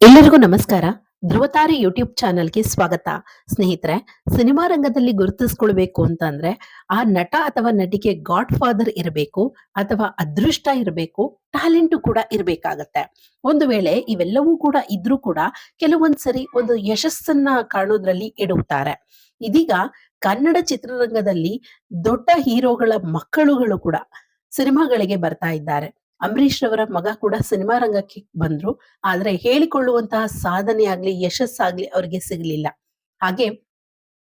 ಎಲ್ಲರಿಗೂ ನಮಸ್ಕಾರ. ಧ್ರುವತಾರಿ ಯೂಟ್ಯೂಬ್ ಚಾನೆಲ್ಗೆ ಸ್ವಾಗತ. ಸ್ನೇಹಿತರೆ, ಸಿನಿಮಾ ರಂಗದಲ್ಲಿ ಗುರುತಿಸ್ಕೊಳ್ಬೇಕು ಅಂತಂದ್ರೆ ಆ ನಟ ಅಥವಾ ನಟಿಗೆ ಗಾಡ್ ಫಾದರ್ ಇರಬೇಕು ಅಥವಾ ಅದೃಷ್ಟ ಇರಬೇಕು ಟ್ಯಾಲೆಂಟ್ ಕೂಡ ಇರಬೇಕಾಗತ್ತೆ. ಒಂದು ವೇಳೆ ಇವೆಲ್ಲವೂ ಕೂಡ ಇದ್ರೂ ಕೂಡ ಕೆಲವೊಂದ್ಸರಿ ಒಂದು ಯಶಸ್ಸನ್ನ ಕಾಣೋದ್ರಲ್ಲಿ ಇಡುತ್ತಾರೆ ಇದೀಗ ಕನ್ನಡ ಚಿತ್ರರಂಗದಲ್ಲಿ ದೊಡ್ಡ ಹೀರೋಗಳ ಮಕ್ಕಳುಗಳು ಕೂಡ ಸಿನಿಮಾಗಳಿಗೆ ಬರ್ತಾ ಇದ್ದಾರೆ. ಅಂಬರೀಷ್ ರವರ ಮಗ ಕೂಡ ಸಿನಿಮಾ ರಂಗಕ್ಕೆ ಬಂದ್ರು. ಆದ್ರೆ ಹೇಳಿಕೊಳ್ಳುವಂತಹ ಸಾಧನೆ ಆಗ್ಲಿ ಯಶಸ್ಸಾಗ್ಲಿ ಅವ್ರಿಗೆ ಸಿಗ್ಲಿಲ್ಲ. ಹಾಗೆ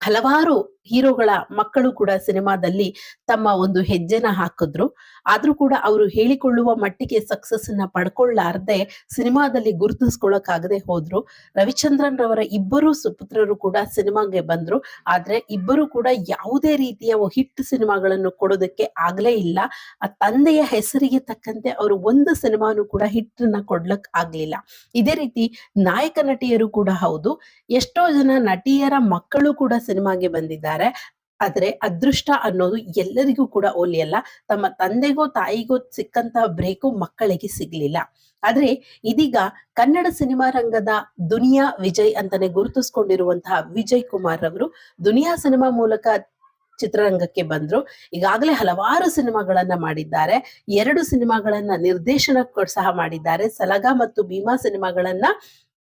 ಹಲವಾರು ಹೀರೋಗಳ ಮಕ್ಕಳು ಕೂಡ ಸಿನಿಮಾದಲ್ಲಿ ತಮ್ಮ ಒಂದು ಹೆಜ್ಜೆನ ಹಾಕಿದ್ರು. ಆದ್ರೂ ಕೂಡ ಅವರು ಹೇಳಿಕೊಳ್ಳುವ ಮಟ್ಟಿಗೆ ಸಕ್ಸಸ್ ಅನ್ನ ಪಡ್ಕೊಳ್ಳಾರ್ದೆ ಸಿನಿಮಾದಲ್ಲಿ ಗುರುತಿಸ್ಕೊಳ್ಳಕ್ಕಾಗದೆ ಹೋದ್ರು. ರವಿಚಂದ್ರನ್ ರವರ ಇಬ್ಬರು ಸುಪುತ್ರರು ಕೂಡ ಸಿನಿಮಾಗೆ ಬಂದ್ರು. ಆದ್ರೆ ಇಬ್ಬರು ಕೂಡ ಯಾವುದೇ ರೀತಿಯ ಹಿಟ್ ಸಿನಿಮಾಗಳನ್ನು ಕೊಡೋದಕ್ಕೆ ಆಗ್ಲೇ ಇಲ್ಲ. ಆ ತಂದೆಯ ಹೆಸರಿಗೆ ತಕ್ಕಂತೆ ಅವರು ಒಂದು ಸಿನಿಮಾನು ಕೂಡ ಹಿಟ್ ಅನ್ನ ಕೊಡ್ಲಕ್ ಆಗ್ಲಿಲ್ಲ. ಇದೇ ರೀತಿ ನಾಯಕ ನಟಿಯರು ಕೂಡ ಹೌದು. ಎಷ್ಟೋ ಜನ ನಟಿಯರ ಮಕ್ಕಳು ಕೂಡ ಸಿನಿಮಾಗೆ ಬಂದಿದ್ದಾರೆ. ಆದ್ರೆ ಅದೃಷ್ಟ ಅನ್ನೋದು ಎಲ್ಲರಿಗೂ ಕೂಡ ಒಲಿಯಲ್ಲ ತಮ್ಮ ತಂದೆಗೋ, ತಾಯಿಗೋ ಸಿಕ್ಕಂತಹ ಬ್ರೇಕು ಮಕ್ಕಳಿಗೆ ಸಿಗ್ಲಿಲ್ಲ. ಆದ್ರೆ ಇದೀಗ ಕನ್ನಡ ಸಿನಿಮಾ ರಂಗದ ದುನಿಯಾ ವಿಜಯ್ ಅಂತಾನೆ ಗುರುತಿಸ್ಕೊಂಡಿರುವಂತಹ ವಿಜಯ್ ಕುಮಾರ್ ಅವರು ದುನಿಯಾ ಸಿನಿಮಾ ಮೂಲಕ ಚಿತ್ರರಂಗಕ್ಕೆ ಬಂದ್ರು. ಈಗಾಗಲೇ ಹಲವಾರು ಸಿನಿಮಾಗಳನ್ನ ಮಾಡಿದ್ದಾರೆ. ಎರಡು ಸಿನಿಮಾಗಳನ್ನ ನಿರ್ದೇಶನ ಸಹ ಮಾಡಿದ್ದಾರೆ. ಸಲಗ ಮತ್ತು ಭೀಮಾ ಸಿನಿಮಾಗಳನ್ನ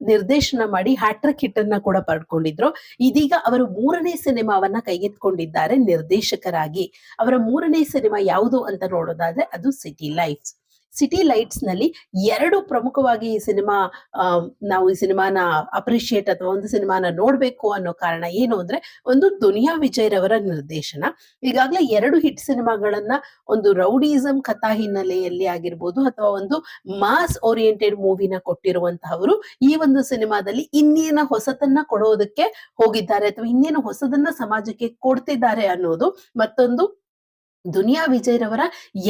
ನಿರ್ದೇಶನ ಮಾಡಿ ಹ್ಯಾಟ್ರಿಕ್ ಹಿಟ್ ಅನ್ನ ಕೂಡ ಪಡ್ಕೊಂಡಿದ್ರು. ಇದೀಗ ಅವರು ಮೂರನೇ ಸಿನಿಮಾವನ್ನ ಕೈಗೆತ್ಕೊಂಡಿದ್ದಾರೆ ನಿರ್ದೇಶಕರಾಗಿ. ಅವರ ಮೂರನೇ ಸಿನಿಮಾ ಯಾವುದು ಅಂತ ನೋಡೋದಾದ್ರೆ ಅದು ಸಿಟಿ ಲೈಫ್ಸ್ ಸಿಟಿ ಲೈಟ್ಸ್ನಲ್ಲಿ ಎರಡು ಪ್ರಮುಖವಾಗಿ ಈ ಸಿನಿಮಾ ನಾವು ಈ ಸಿನಿಮಾನ ಅಪ್ರಿಶಿಯೇಟ್ ಅಥವಾ ಒಂದು ಸಿನಿಮಾನ ನೋಡ್ಬೇಕು ಅನ್ನೋ ಕಾರಣ ಏನು ಅಂದ್ರೆ ಒಂದು ದುನಿಯಾ ವಿಜಯ್ ರವರ ನಿರ್ದೇಶನ. ಈಗಾಗಲೇ ಎರಡು ಹಿಟ್ ಸಿನಿಮಾಗಳನ್ನ ಒಂದು ರೌಡಿಸಂ ಕಥಾ ಹಿನ್ನೆಲೆಯಲ್ಲಿ ಆಗಿರ್ಬೋದು ಅಥವಾ ಒಂದು ಮಾಸ್ ಓರಿಯೆಂಟೆಡ್ ಮೂವಿನ ಕೊಟ್ಟಿರುವಂತಹವರು ಈ ಒಂದು ಸಿನಿಮಾದಲ್ಲಿ ಇನ್ನೇನ ಹೊಸತನ್ನ ಕೊಡೋದಕ್ಕೆ ಹೋಗಿದ್ದಾರೆ ಅಥವಾ ಇನ್ನೇನು ಹೊಸದನ್ನ ಸಮಾಜಕ್ಕೆ ಕೊಡ್ತಿದ್ದಾರೆ ಅನ್ನೋದು ಮತ್ತೊಂದು ದುನಿಯಾ ವಿಜಯ್ ರವರ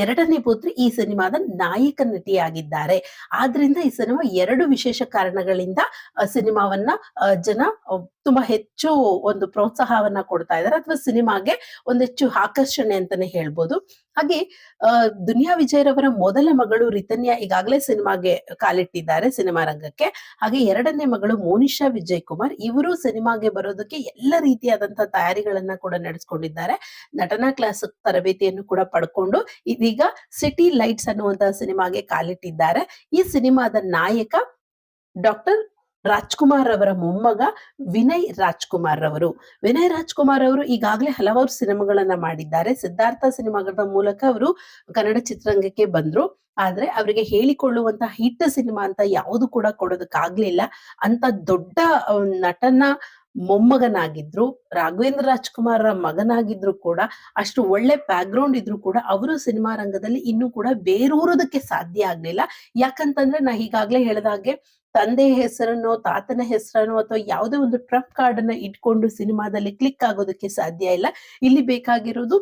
ಎರಡನೇ ಪುತ್ರಿ ಈ ಸಿನಿಮಾದ ನಾಯಕ ನಟಿಯಾಗಿದ್ದಾರೆ. ಆದ್ರಿಂದ ಈ ಸಿನಿಮಾ ಎರಡು ವಿಶೇಷ ಕಾರಣಗಳಿಂದ ಸಿನಿಮಾವನ್ನ ಜನ ತುಂಬಾ ಹೆಚ್ಚು ಒಂದು ಪ್ರೋತ್ಸಾಹವನ್ನ ಕೊಡ್ತಾ ಇದ್ದಾರೆ. ಅಥವಾ ಸಿನಿಮಾಗೆ ಒಂದು ಹೆಚ್ಚು ಆಕರ್ಷಣೆ ಅಂತಾನೆ ಹೇಳ್ಬೋದು. ಹಾಗೆ ದುನಿಯಾ ವಿಜಯ್ ರವರ ಮೊದಲ ಮಗಳು ರಿತನ್ಯಾ ಈಗಾಗಲೇ ಸಿನಿಮಾಗೆ ಕಾಲಿಟ್ಟಿದ್ದಾರೆ ಸಿನಿಮಾ ರಂಗಕ್ಕೆ. ಹಾಗೆ ಎರಡನೇ ಮಗಳು ಮೋನಿಶಾ ವಿಜಯ್ ಕುಮಾರ್ ಇವರು ಸಿನಿಮಾಗೆ ಬರೋದಕ್ಕೆ ಎಲ್ಲ ರೀತಿಯಾದಂತಹ ತಯಾರಿಗಳನ್ನ ಕೂಡ ನಡೆಸ್ಕೊಂಡಿದ್ದಾರೆ. ನಟನಾ ಕ್ಲಾಸ್ ತರಬೇತಿಯನ್ನು ಕೂಡ ಪಡ್ಕೊಂಡು ಇದೀಗ ಸಿಟಿ ಲೈಟ್ಸ್ ಅನ್ನುವಂತಹ ಸಿನಿಮಾಗೆ ಕಾಲಿಟ್ಟಿದ್ದಾರೆ. ಈ ಸಿನಿಮಾದ ನಾಯಕ ಡಾಕ್ಟರ್ ರಾಜ್ಕುಮಾರ್ ಅವರ ಮೊಮ್ಮಗ ವಿನಯ್ ರಾಜ್ಕುಮಾರ್ ಅವರು ವಿನಯ್ ರಾಜ್ಕುಮಾರ್ ಅವರು ಈಗಾಗಲೇ ಹಲವಾರು ಸಿನಿಮಾಗಳನ್ನ ಮಾಡಿದ್ದಾರೆ. ಸಿದ್ಧಾರ್ಥ ಸಿನಿಮಾಗಳ ಮೂಲಕ ಅವರು ಕನ್ನಡ ಚಿತ್ರರಂಗಕ್ಕೆ ಬಂದ್ರು. ಆದ್ರೆ ಅವರಿಗೆ ಹೇಳಿಕೊಳ್ಳುವಂತ ಹಿಟ್ ಸಿನಿಮಾ ಅಂತ ಯಾವುದು ಕೂಡ ಕೊಡೋದಕ್ಕಾಗ್ಲಿಲ್ಲ. ಅಂತ ದೊಡ್ಡ ನಟನ ಮೊಮ್ಮಗನಾಗಿದ್ರು, ರಾಘವೇಂದ್ರ ರಾಜ್ಕುಮಾರ್ ಮಗನಾಗಿದ್ರು ಕೂಡ, ಅಷ್ಟು ಒಳ್ಳೆ ಬ್ಯಾಕ್ ಗ್ರೌಂಡ್ ಇದ್ರು ಕೂಡ ಅವರು ಸಿನಿಮಾ ರಂಗದಲ್ಲಿ ಇನ್ನೂ ಕೂಡ ಬೇರೂರೋದಕ್ಕೆ ಸಾಧ್ಯ ಆಗ್ಲಿಲ್ಲ. ಯಾಕಂತಂದ್ರೆ ನಾ ಈಗಾಗ್ಲೇ ಹೇಳಿದ ಹಾಗೆ ತಂದೆ ಹೆಸರನ್ನೋ, ತಾತನ ಹೆಸರನ್ನೋ ಅಥವಾ ಯಾವುದೇ ಒಂದು ಟ್ರಂಪ್ ಕಾರ್ಡ್ ಅನ್ನ ಇಟ್ಕೊಂಡು ಸಿನಿಮಾದಲ್ಲಿ ಕ್ಲಿಕ್ ಆಗೋದಕ್ಕೆ ಸಾಧ್ಯ ಇಲ್ಲ. ಇಲ್ಲಿ ಬೇಕಾಗಿರೋದು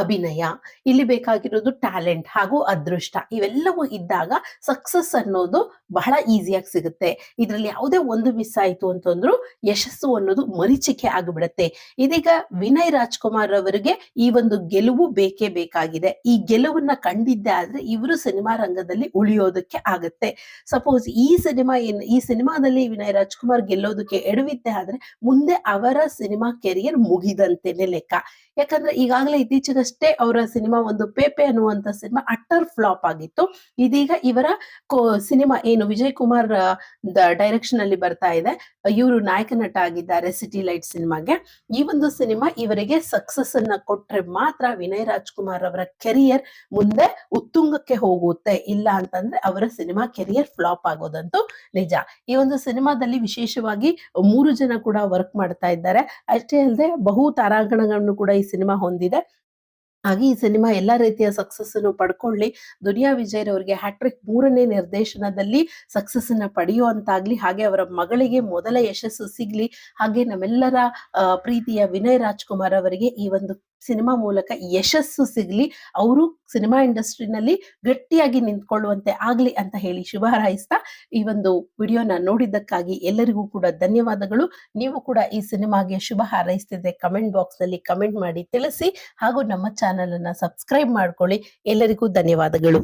ಅಭಿನಯ, ಇಲ್ಲಿ ಬೇಕಾಗಿರೋದು ಟ್ಯಾಲೆಂಟ್ ಹಾಗೂ ಅದೃಷ್ಟ ಇವೆಲ್ಲವೂ ಇದ್ದಾಗ ಸಕ್ಸಸ್ ಅನ್ನೋದು ಬಹಳ ಈಸಿಯಾಗಿ ಸಿಗುತ್ತೆ. ಇದರಲ್ಲಿ ಯಾವುದೇ ಒಂದು ಮಿಸ್ ಆಯ್ತು ಅಂತಂದ್ರು ಯಶಸ್ಸು ಅನ್ನೋದು ಮರೀಚಿಕೆ ಆಗಿಬಿಡುತ್ತೆ. ಇದೀಗ ವಿನಯ್ ರಾಜ್ಕುಮಾರ್ ಅವರಿಗೆ ಈ ಒಂದು ಗೆಲುವು ಬೇಕೇ ಬೇಕಾಗಿದೆ. ಈ ಗೆಲುವನ್ನ ಕಂಡಿದ್ದೆ ಆದ್ರೆ ಇವರು ಸಿನಿಮಾ ರಂಗದಲ್ಲಿ ಉಳಿಯೋದಕ್ಕೆ ಆಗುತ್ತೆ. ಸಪೋಸ್ ಈ ಸಿನಿಮಾ ಏನ್, ಈ ಸಿನಿಮಾದಲ್ಲಿ ವಿನಯ್ ರಾಜ್ಕುಮಾರ್ ಗೆಲ್ಲೋದಕ್ಕೆ ಎಡವಿದ್ದೆ ಆದ್ರೆ ಮುಂದೆ ಅವರ ಸಿನಿಮಾ ಕೆರಿಯರ್ ಮುಗಿದಂತೆನೆ ಲೆಕ್ಕ. ಯಾಕಂದ್ರೆ ಈಗಾಗಲೇ ಇತ್ತೀಚೆಗಷ್ಟೇ ಅವರ ಸಿನಿಮಾ ಒಂದು ಪೇಪೆ ಅನ್ನುವಂತ ಸಿನಿಮಾ ಅಟ್ಟರ್ ಫ್ಲಾಪ್ ಆಗಿತ್ತು. ಇದೀಗ ಇವರ ಸಿನಿಮಾ ಏನು ವಿಜಯ್ ಕುಮಾರ್ ಡೈರೆಕ್ಷನ್ ಅಲ್ಲಿ ಬರ್ತಾ ಇದೆ. ಇವರು ನಾಯಕ ನಟ ಆಗಿದ್ದಾರೆ ಸಿಟಿ ಲೈಟ್ ಸಿನಿಮಾಗೆ. ಈ ಒಂದು ಸಿನಿಮಾ ಇವರಿಗೆ ಸಕ್ಸಸ್ ಅನ್ನ ಕೊಟ್ರೆ ಮಾತ್ರ ವಿನಯ್ ರಾಜ್ಕುಮಾರ್ ಅವರ ಕೆರಿಯರ್ ಮುಂದೆ ಉತ್ತುಂಗಕ್ಕೆ ಹೋಗುತ್ತೆ. ಇಲ್ಲ ಅಂತಂದ್ರೆ ಅವರ ಸಿನಿಮಾ ಕೆರಿಯರ್ ಫ್ಲಾಪ್ ಆಗೋದಂತೂ ನಿಜ. ಈ ಒಂದು ಸಿನಿಮಾದಲ್ಲಿ ವಿಶೇಷವಾಗಿ ಮೂರು ಜನ ಕೂಡ ವರ್ಕ್ ಮಾಡ್ತಾ ಇದ್ದಾರೆ. ಅಷ್ಟೇ ಅಲ್ಲದೆ ಬಹು ತಾರಾಗಣಗಳನ್ನು ಕೂಡ ಈ ಸಿನಿಮಾ ಹೊಂದಿದೆ. ಹಾಗೆ ಈ ಸಿನಿಮಾ ಎಲ್ಲಾ ರೀತಿಯ ಸಕ್ಸಸ್ ಅನ್ನು ಪಡ್ಕೊಳ್ಳಿ. ದುನಿಯಾ ವಿಜಯ್ ಅವರಿಗೆ ಹ್ಯಾಟ್ರಿಕ್ ಮೂರನೇ ನಿರ್ದೇಶನದಲ್ಲಿ ಸಕ್ಸಸ್ ಅನ್ನ ಪಡೆಯುವಂತಾಗ್ಲಿ, ಹಾಗೆ ಅವರ ಮಗಳಿಗೆ ಮೊದಲ ಯಶಸ್ಸು ಸಿಗ್ಲಿ, ಹಾಗೆ ನಮ್ಮೆಲ್ಲರ ಪ್ರೀತಿಯ ವಿನಯ್ ರಾಜ್ಕುಮಾರ್ ಅವರಿಗೆ ಈ ಒಂದು ಸಿನಿಮಾ ಮೂಲಕ ಯಶಸ್ಸು ಸಿಗಲಿ, ಅವರು ಸಿನಿಮಾ ಇಂಡಸ್ಟ್ರಿನಲ್ಲಿ ಗಟ್ಟಿಯಾಗಿ ನಿಂತ್ಕೊಳ್ಳುವಂತೆ ಆಗಲಿ ಅಂತ ಹೇಳಿ ಶುಭ ಹಾರೈಸ್ತಾ ಈ ಒಂದು ವಿಡಿಯೋನ ನೋಡಿದ್ದಕ್ಕಾಗಿ ಎಲ್ಲರಿಗೂ ಕೂಡ ಧನ್ಯವಾದಗಳು. ನೀವು ಕೂಡ ಈ ಸಿನಿಮಾಗೆ ಶುಭ ಹಾರೈಸ್ತಿದ್ರೆ ಕಮೆಂಟ್ ಬಾಕ್ಸ್ನಲ್ಲಿ ಕಮೆಂಟ್ ಮಾಡಿ ತಿಳಿಸಿ ಹಾಗೂ ನಮ್ಮ ಚಾನೆಲ್ ಅನ್ನ ಸಬ್ಸ್ಕ್ರೈಬ್ ಮಾಡ್ಕೊಳ್ಳಿ. ಎಲ್ಲರಿಗೂ ಧನ್ಯವಾದಗಳು.